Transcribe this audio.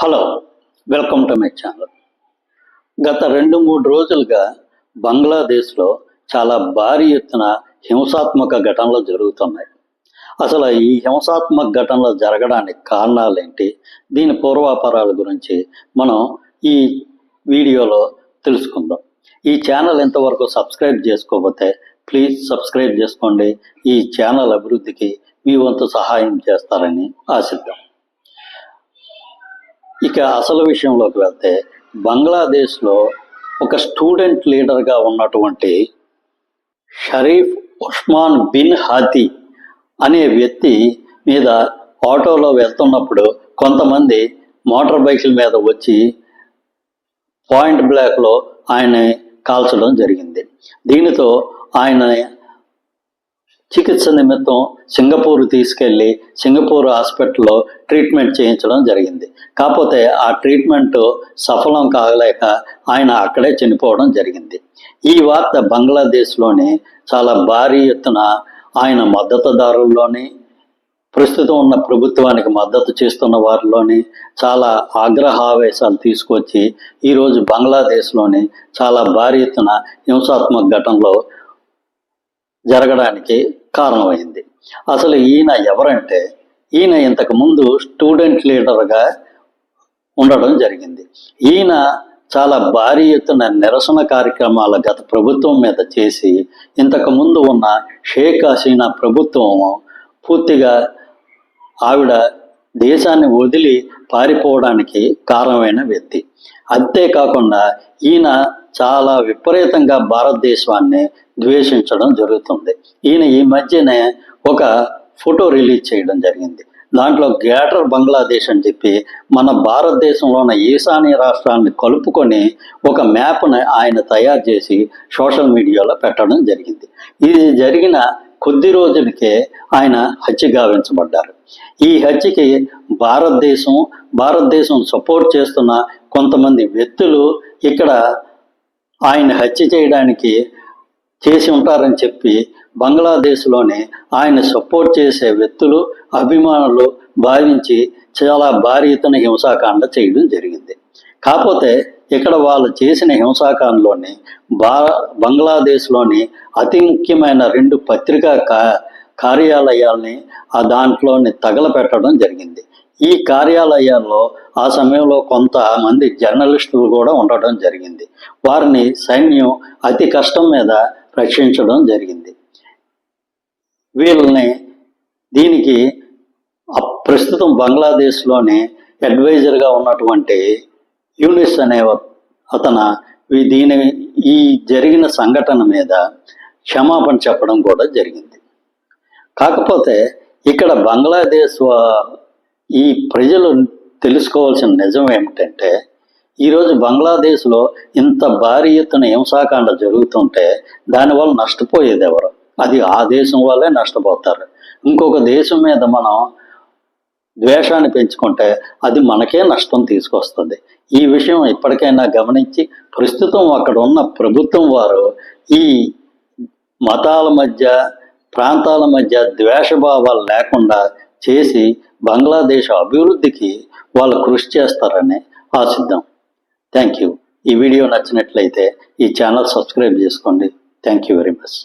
Hello welcome to my channel గత రెండు మూడు రోజులుగా బంగ్లాదేశ్లో చాలా భారీ ఎత్తున హింసాత్మక ఘటనలు జరుగుతున్నాయి. అసలు ఈ హింసాత్మక ఘటనలు జరగడానికి కారణాలు ఏంటి? దీని పూర్వాపరాల గురించి మనం ఈ వీడియోలో తెలుసుకుందాం. ఈ ఛానల్ ఎంతవరకు సబ్స్క్రైబ్ చేసుకోకపోతే ప్లీజ్ సబ్స్క్రైబ్ చేసుకోండి. ఈ ఛానల్ అభివృద్ధికి మీ వంతు సహాయం చేస్తారని ఆశిద్దాం. ఇక అసలు విషయంలోకి వెళ్తే బంగ్లాదేశ్లో ఒక స్టూడెంట్ లీడర్గా ఉన్నటువంటి షరీఫ్ ఉస్మాన్ బిన్ హాతి అనే వ్యక్తి మీద ఆటోలో వెళ్తున్నప్పుడు కొంతమంది మోటార్ బైకుల మీద వచ్చి పాయింట్ బ్లాక్లో ఆయన కాల్చడం జరిగింది. దీనితో ఆయన చికిత్స నిమిత్తం సింగపూర్ తీసుకెళ్ళి సింగపూర్ హాస్పిటల్లో ట్రీట్మెంట్ చేయించడం జరిగింది. కాకపోతే ఆ ట్రీట్మెంట్ సఫలం కాగలేక ఆయన అక్కడే చనిపోవడం జరిగింది. ఈ వార్త బంగ్లాదేశ్లోని చాలా భారీ ఎత్తున ఆయన మద్దతుదారుల్లోని ప్రస్తుతం ఉన్న ప్రభుత్వానికి మద్దతు చేస్తున్న వారిలోని చాలా ఆగ్రహావేశాలు తీసుకొచ్చి ఈరోజు బంగ్లాదేశ్లోని చాలా భారీ ఎత్తున హింసాత్మక ఘటనలో జరగడానికి కారణమైంది. అసలు ఈయన ఎవరంటే ఈయన ఇంతకు ముందు స్టూడెంట్ లీడర్గా ఉండడం జరిగింది. ఈయన చాలా భారీ ఎత్తున నిరసన కార్యక్రమాల గత ప్రభుత్వం మీద చేసి ఇంతకు ముందు ఉన్న షేక్ హసీనా ప్రభుత్వం పూర్తిగా ఆవిడ దేశాన్ని వదిలి పారిపోవడానికి కారణమైన వ్యక్తి. అంతేకాకుండా ఈయన చాలా విపరీతంగా భారతదేశాన్ని ద్వేషించడం జరుగుతుంది. ఈయన ఈ మధ్యనే ఒక ఫోటో రిలీజ్ చేయడం జరిగింది. దాంట్లో గ్రేటర్ బంగ్లాదేశ్ అని చెప్పి మన భారతదేశంలో ఉన్న ఈశాన్య రాష్ట్రాన్ని కలుపుకొని ఒక మ్యాప్ను ఆయన తయారు చేసి సోషల్ మీడియాలో పెట్టడం జరిగింది. ఇది జరిగిన కొద్ది రోజులకే ఆయన హత్య గావించబడ్డారు. ఈ హత్యకి భారతదేశం భారతదేశం సపోర్ట్ చేస్తున్న కొంతమంది వ్యక్తులు ఇక్కడ ఆయన హత్య చేయడానికి చేసి ఉంటారని చెప్పి బంగ్లాదేశ్లోని ఆయన సపోర్ట్ చేసే వ్యక్తులు అభిమానులు భావించి చాలా భారీ ఎత్తున హింసాకాండ చేయడం జరిగింది. కాకపోతే ఇక్కడ వాళ్ళు చేసిన హింసాకాండలోని బా బంగ్లాదేశ్లోని అతి ముఖ్యమైన రెండు పత్రికా కా కార్యాలయాల్ని ఆ దాంట్లోని తగలపెట్టడం జరిగింది. ఈ కార్యాలయాల్లో ఆ సమయంలో కొంతమంది జర్నలిస్టులు కూడా ఉండడం జరిగింది. వారిని సైన్యం అతి కష్టం మీద రక్షించడం జరిగింది. వీళ్ళని దీనికి ప్రస్తుతం బంగ్లాదేశ్లోని అడ్వైజర్గా ఉన్నటువంటి యూనిస్ అనే అతను దీని ఈ జరిగిన సంఘటన మీద క్షమాపణ చెప్పడం కూడా జరిగింది. కాకపోతే ఇక్కడ బంగ్లాదేశ్ ఈ ప్రజలు తెలుసుకోవాల్సిన నిజం ఏమిటంటే ఈరోజు బంగ్లాదేశ్లో ఇంత భారీ ఎత్తున హింసాకాండ జరుగుతుంటే దానివల్ల నష్టపోయేది ఎవరు? అది ఆ దేశం వాళ్ళే నష్టపోతారు. ఇంకొక దేశం మీద మనం ద్వేషాన్ని పెంచుకుంటే అది మనకే నష్టం తీసుకొస్తుంది. ఈ విషయం ఇప్పటికైనా గమనించి ప్రస్తుతం అక్కడ ఉన్న ప్రభుత్వం వారు ఈ మతాల మధ్య ప్రాంతాల మధ్య ద్వేషభావాలు లేకుండా చేసి బంగ్లాదేశ్ అభివృద్ధికి వాళ్ళు కృషి చేస్తారని ఆశిద్దాం. థ్యాంక్ యూ ఈ వీడియో నచ్చినట్లయితే ఈ ఛానల్ సబ్స్క్రైబ్ చేసుకోండి. Thank you very much